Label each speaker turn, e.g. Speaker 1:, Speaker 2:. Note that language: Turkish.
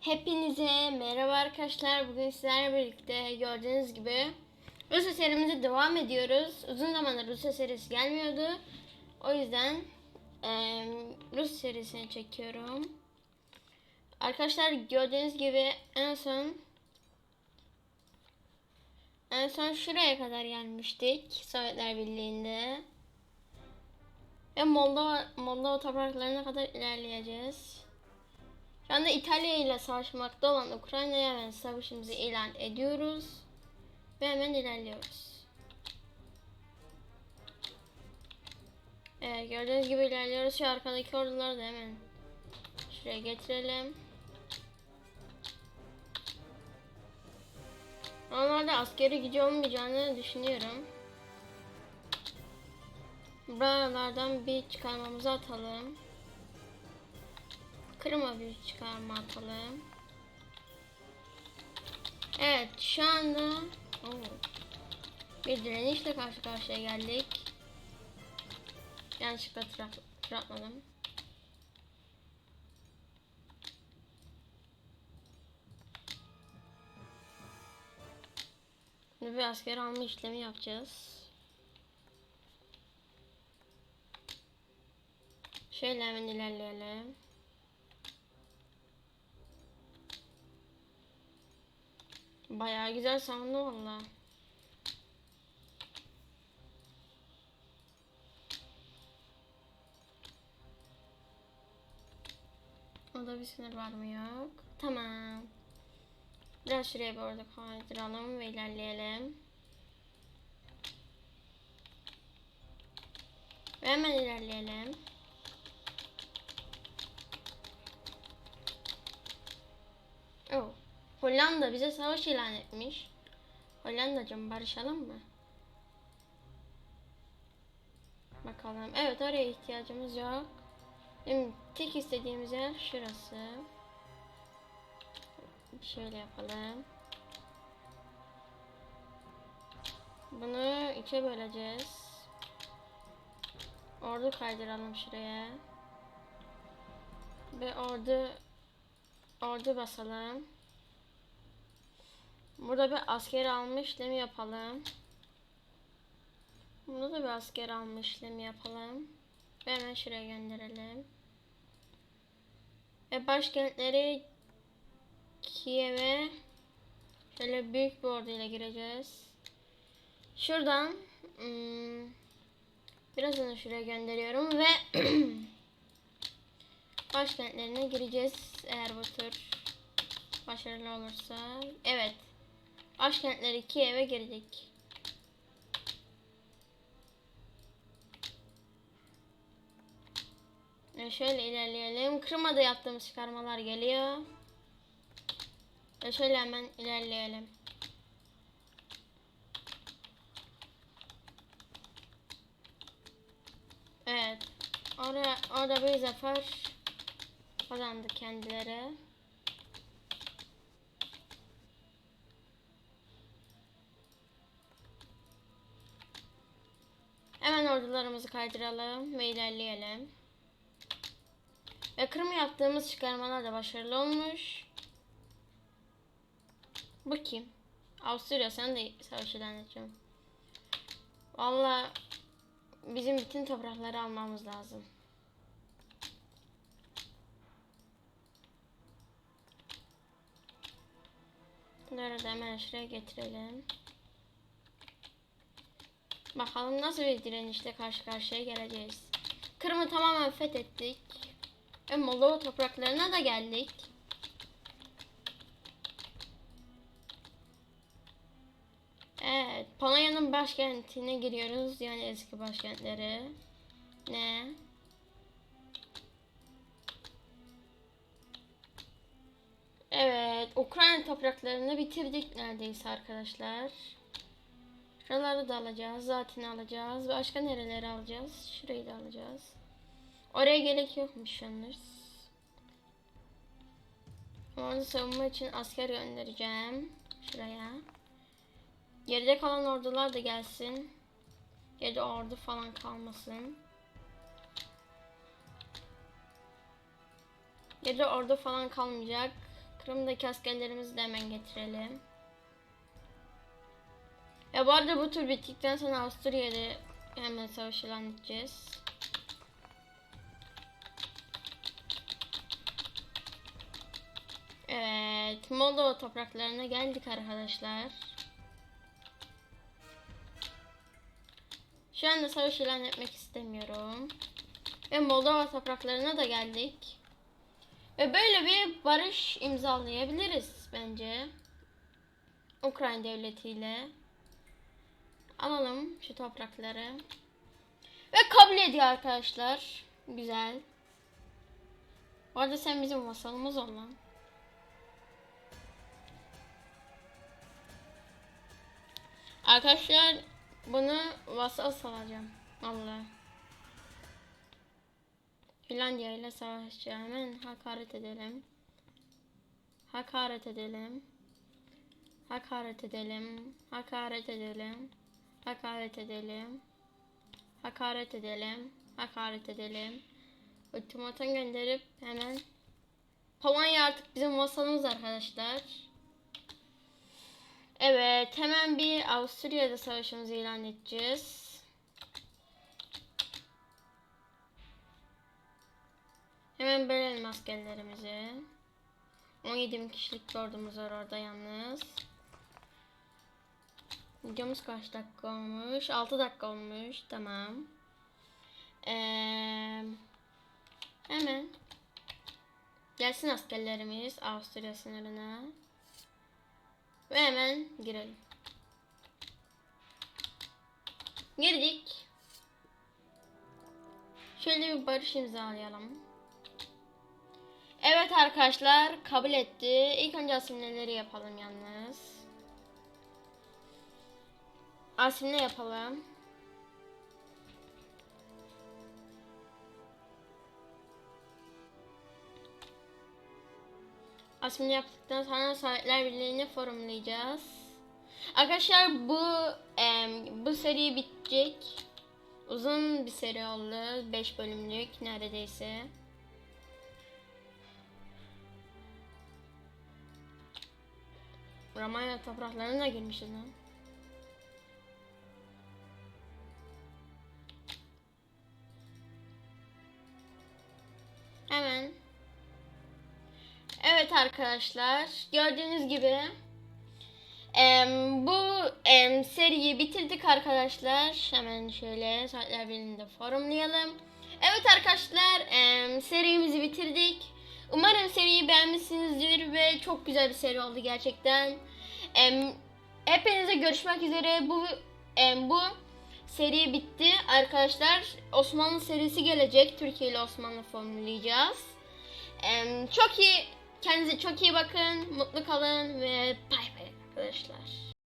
Speaker 1: Hepinize merhaba arkadaşlar. Bugün sizlerle birlikte gördüğünüz gibi Rusya serimize devam ediyoruz. Uzun zamandır Rusya serisi gelmiyordu. O yüzden eee Rus serisini çekiyorum. Arkadaşlar gördüğünüz gibi en son en son şuraya kadar gelmiştik Sovyetler Birliği'nde. Ve Moldova, Moldova topraklarına kadar ilerleyeceğiz. Şu anda İtalya ile savaşmakta olan Ukrayna'ya hemen savaşımızı ilan ediyoruz. Ve hemen ilerliyoruz. Evet gördüğünüz gibi ilerliyoruz. Şu arkadaki orduları da hemen şuraya getirelim. Normalde askeri gücü olmayacağını düşünüyorum. Buralardan bir çıkarmamızı atalım. Kırma bir çıkarma atalım. Evet şu anda Oo, bir direnişle karşı karşıya geldik. Yanlışlıkla trak, trakmadım. Şimdi bir asker alma işlemi yapacağız. Şöyle hemen ilerleyelim. Bayağı güzel savundu valla. Orada bir sınır var mı yok. Tamam. Biraz şuraya bir orada kaydıralım ve ilerleyelim. Ve hemen ilerleyelim. Oh. Hollanda bize savaş ilan etmiş. Hollandacığım barışalım mı? Bakalım. Evet oraya ihtiyacımız yok. Benim tek istediğimiz yer şurası. Şöyle yapalım. Bunu ikiye böleceğiz. Ordu kaydıralım şuraya. Ve ordu ordu basalım. Burada bir asker alma işlemi yapalım. Burada da bir asker alma işlemi yapalım. Ve hemen şuraya gönderelim. Ve başkentleri Kiev'e şöyle büyük bir orduyla gireceğiz. Şuradan hmm, birazını şuraya gönderiyorum ve başkentlerine gireceğiz eğer bu tur başarılı olursa. Evet. Başkentleri Kiev'e girdik. Ve şöyle ilerleyelim. Kırım'a da yaptığımız çıkarmalar geliyor. Ve şöyle hemen ilerleyelim. Evet. Orada, orada bir zafer kazandı kendileri. Hemen ordularımızı kaydıralım ve ilerleyelim. Ve Kırım'a yaptığımız çıkarmalar da başarılı olmuş. Bu kim? Avusturya sen de savaş ilan. Valla bizim bütün toprakları almamız lazım. Bunları da hemen şuraya getirelim. Bakalım nasıl bir direnişle karşı karşıya geleceğiz. Kırım'ı tamamen fethettik. Ve Moldova topraklarına da geldik. Evet, Polonya'nın başkentine giriyoruz. Yani eski başkentleri. Ne? Evet, Ukrayna topraklarını bitirdik neredeyse arkadaşlar. Şuraları da alacağız. Zaten alacağız. Başka nereleri alacağız? Şurayı da alacağız. Oraya gerek yokmuş yalnız. Onu savunma için asker göndereceğim. Şuraya. Geride kalan ordular da gelsin. Geride ordu falan kalmasın. Geride ordu falan kalmayacak. Kırım'daki askerlerimizi de hemen getirelim. Ya bu arada bu tur bittikten sonra Avusturya'da hemen savaş ilan edeceğiz. Evet, Moldova topraklarına geldik arkadaşlar. Şu anda savaş ilan etmek istemiyorum. Ve Moldova topraklarına da geldik. Ve böyle bir barış imzalayabiliriz bence. Ukrayna devletiyle. Alalım şu toprakları. Ve kabul ediyor arkadaşlar. Güzel. Bu arada sen bizim vasalımız ol lan. Arkadaşlar bunu vasal salacağım. Vallahi. Finlandiya ile savaşacağım. Hemen hakaret edelim. Hakaret edelim. Hakaret edelim. Hakaret edelim. Hakaret edelim. Hakaret edelim. Hakaret edelim. Ultimatum gönderip hemen Polonya artık bizim vasalımız arkadaşlar. Evet, hemen bir Avusturya'da savaşımızı ilan edeceğiz. Hemen bölelim askerlerimizi. 17 bin kişilik ordumuz var orada yalnız. Videomuz kaç dakika olmuş? 6 dakika olmuş. Tamam. Ee, hemen gelsin askerlerimiz Avusturya sınırına. Ve hemen girelim. Girdik. Şöyle bir barış imzalayalım. Evet arkadaşlar kabul etti. İlk önce asimleleri yapalım yalnız. Asimle yapalım. Asimle yaptıktan sonra Sovyetler Birliği'ni forumlayacağız. Arkadaşlar bu em, bu seri bitecek. Uzun bir seri oldu. 5 bölümlük neredeyse. Romanya topraklarına girmişiz lan. Arkadaşlar. Gördüğünüz gibi em, bu em, seriyi bitirdik arkadaşlar. Hemen şöyle saatler birinde forumlayalım. Evet arkadaşlar em, serimizi bitirdik. Umarım seriyi beğenmişsinizdir ve çok güzel bir seri oldu gerçekten. Em, hepinize görüşmek üzere. Bu em, bu seri bitti arkadaşlar. Osmanlı serisi gelecek. Türkiye ile Osmanlı formüleyeceğiz. Em, çok iyi kendinize çok iyi bakın. Mutlu kalın ve bay bay arkadaşlar.